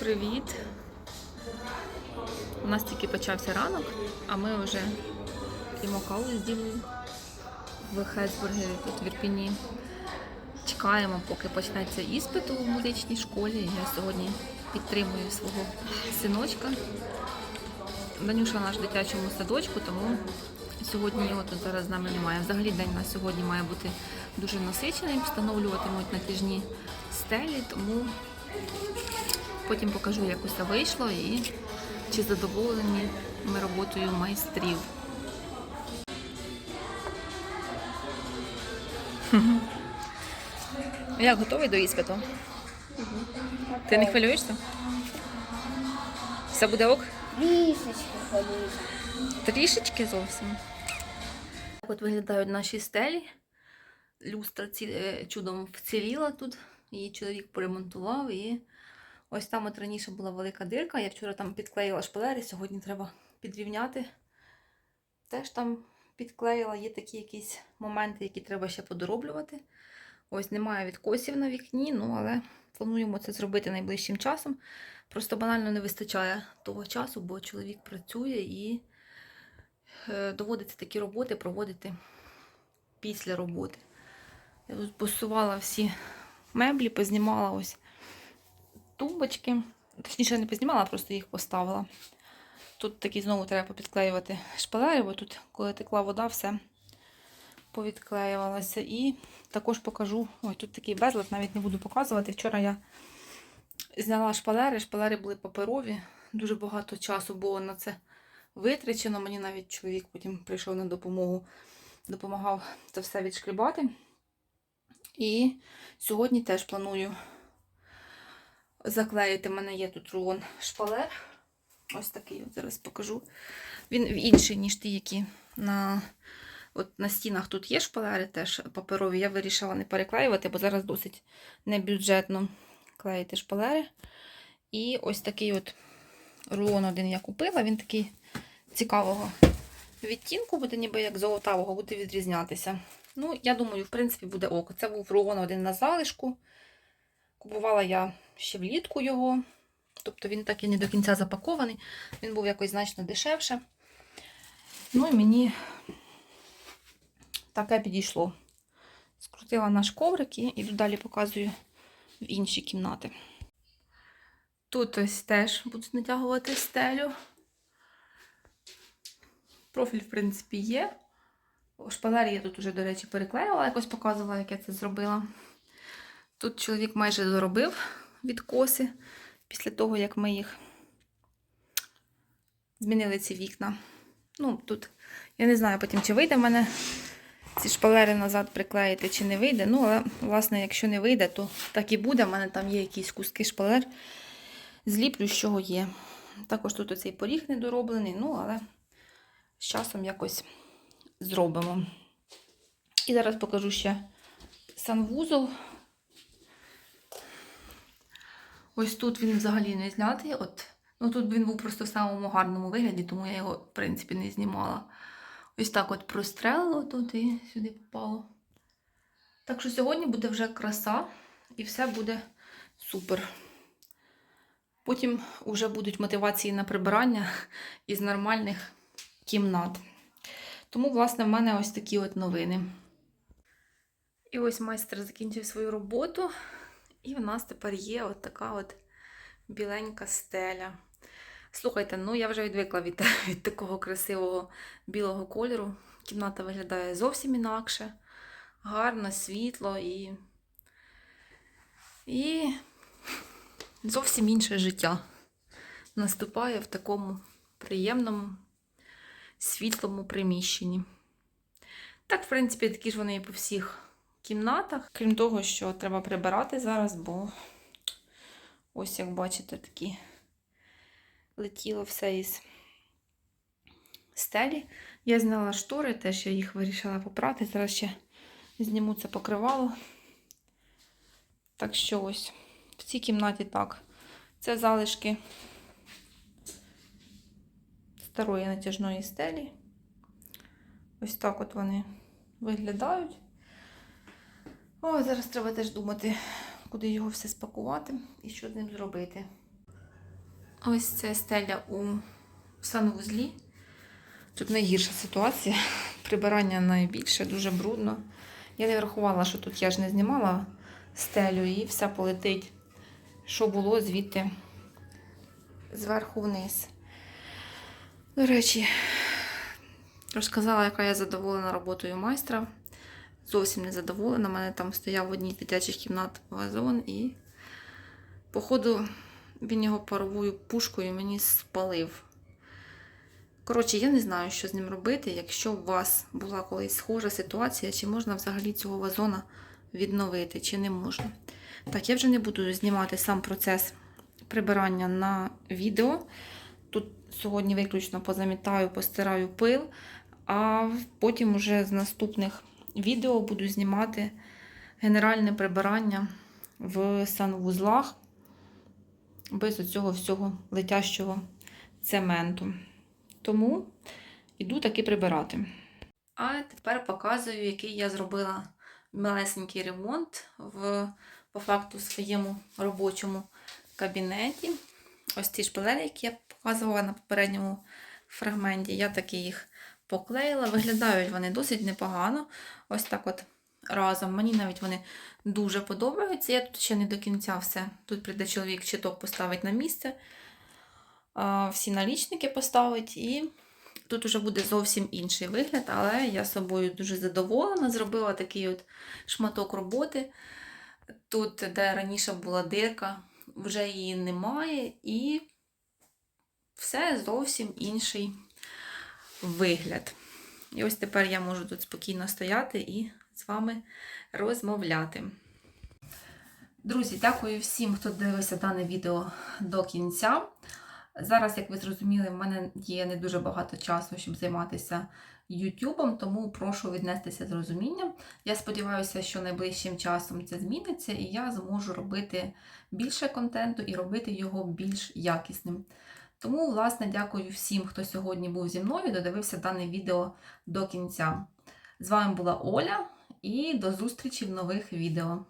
Привіт! У нас тільки почався ранок, а ми вже п'ємо каву з Дімою в Хесбургері тут в Ірпіні. Чекаємо, поки почнеться іспит у музичній школі. Я сьогодні підтримую свого синочка. Данюша наш в дитячому садочку, тому сьогодні його тут зараз з нами немає. Взагалі день на сьогодні має бути дуже насичений, встановлюватимуть натяжні стелі, тому Потім покажу, як усе вийшло і чи задоволені ми роботою майстрів. Як готовий до іспиту? Ти не хвилюєшся? Все буде ок? Трішечки хвилююся. Трішечки зовсім. Так от виглядають наші стелі. Люстра ці, е, чудом вціліла тут. Її чоловік поремонтував і ось там от раніше була велика дирка. Я вчора там підклеїла шпалери, сьогодні треба підрівняти. Теж там підклеїла, є такі якісь моменти, які треба ще подороблювати. Ось немає відкосів на вікні, ну але плануємо це зробити найближчим часом. Просто банально не вистачає того часу, бо чоловік працює і е, доводиться такі роботи проводити після роботи. Я тут посувала всі меблі, познімала ось тумбочки. Точніше, не познімала, просто їх поставила. Тут такі знову треба підклеювати шпалери, бо тут, коли текла вода, все повідклеювалося. І також покажу, ой, тут такий безлад, навіть не буду показувати. Вчора я зняла шпалери, шпалери були паперові, дуже багато часу було на це витрачено. Мені навіть чоловік потім прийшов на допомогу, допомагав це все відшкрібати. І сьогодні теж планую заклеїти. У мене є тут рулон шпалер. Ось такий, от зараз покажу. Він інший, ніж ті, які на, от на стінах тут є шпалери, теж паперові. Я вирішила не переклеювати, бо зараз досить небюджетно клеїти шпалери. І ось такий от рулон один я купила. Він такий цікавого відтінку, буде ніби як золотавого, буде відрізнятися. Ну, я думаю, в принципі, буде ок. Це був рулон один на залишку. Купувала я ще влітку його. Тобто він так і не до кінця запакований. Він був якось значно дешевше. Ну і мені таке підійшло. Скрутила наш коврик і іду далі показую в інші кімнати. Тут ось теж будуть натягувати стелю. Профіль, в принципі, є. Шпалери я тут уже, до речі, переклеїла, якось показувала, як я це зробила. Тут чоловік майже доробив відкоси після того, як ми їх змінили ці вікна. Ну, тут я не знаю потім, чи вийде в мене ці шпалери назад приклеїти, чи не вийде. Ну, але, власне, якщо не вийде, то так і буде. У мене там є якісь куски шпалер. Зліплю, з чого є. Також тут оцей поріг недороблений, ну, але з часом якось зробимо. І зараз покажу ще санвузол. Ось тут він взагалі не знятий. От, ну тут він був просто в самому гарному вигляді, тому я його, в принципі, не знімала. Ось так от прострелило тут і сюди попало. Так що сьогодні буде вже краса і все буде супер. Потім вже будуть мотивації на прибирання із нормальних кімнат. Тому, власне, в мене ось такі от новини. І ось майстер закінчив свою роботу. І в нас тепер є от така от біленька стеля. Слухайте, ну я вже відвикла від, від такого красивого білого кольору. Кімната виглядає зовсім інакше. Гарно, світло і. І зовсім інше життя наступає в такому приємному, світлому приміщенні. Так, в принципі, такі ж вони і по всіх кімнатах. Крім того, що треба прибирати зараз, бо ось, як бачите, такі летіло все із стелі. Я зняла штори, теж я їх вирішила попрати. Зараз ще зніму це покривало. Так що ось в цій кімнаті так. Це залишки старої натяжної стелі. Ось так от вони виглядають. О, зараз треба теж думати, куди його все спакувати і що з ним зробити. Ось це стеля у санвузлі. Тут найгірша ситуація. Прибирання найбільше, дуже брудно. Я не врахувала, що тут я ж не знімала стелю і все полетить, що було звідти зверху вниз. До речі, розказала, яка я задоволена роботою майстра. Зовсім не задоволена. У мене там стояв в одній з дитячих кімнат вазон і, походу, він його паровою пушкою мені спалив. Коротше, я не знаю, що з ним робити, якщо у вас була колись схожа ситуація, чи можна взагалі цього вазона відновити, чи не можна. Так, я вже не буду знімати сам процес прибирання на відео. Тут сьогодні виключно позамітаю, постираю пил, а потім уже з наступних відео буду знімати генеральне прибирання в санвузлах без цього всього летящого цементу. Тому іду таки прибирати. А тепер показую, який я зробила малесенький ремонт в, по факту, своєму робочому кабінеті. Ось ті шпалери, які я показувала на попередньому фрагменті. Я таки їх поклеїла. Виглядають вони досить непогано. Ось так от разом. Мені навіть вони дуже подобаються. Я тут ще не до кінця все. Тут прийде чоловік чіток поставить на місце. Всі налічники поставить, і тут вже буде зовсім інший вигляд, але я собою дуже задоволена. Зробила такий от шматок роботи. Тут, де раніше була дирка, вже її немає, і все зовсім інший вигляд. І ось тепер я можу тут спокійно стояти і з вами розмовляти. Друзі, дякую всім, хто дивився дане відео до кінця. Зараз, як ви зрозуміли, в мене є не дуже багато часу, щоб займатися YouTube, тому прошу віднестися з розумінням. Я сподіваюся, що найближчим часом це зміниться, і я зможу робити більше контенту і робити його більш якісним. Тому, власне, дякую всім, хто сьогодні був зі мною додивився дане відео до кінця. З вами була Оля, і до зустрічі в нових відео.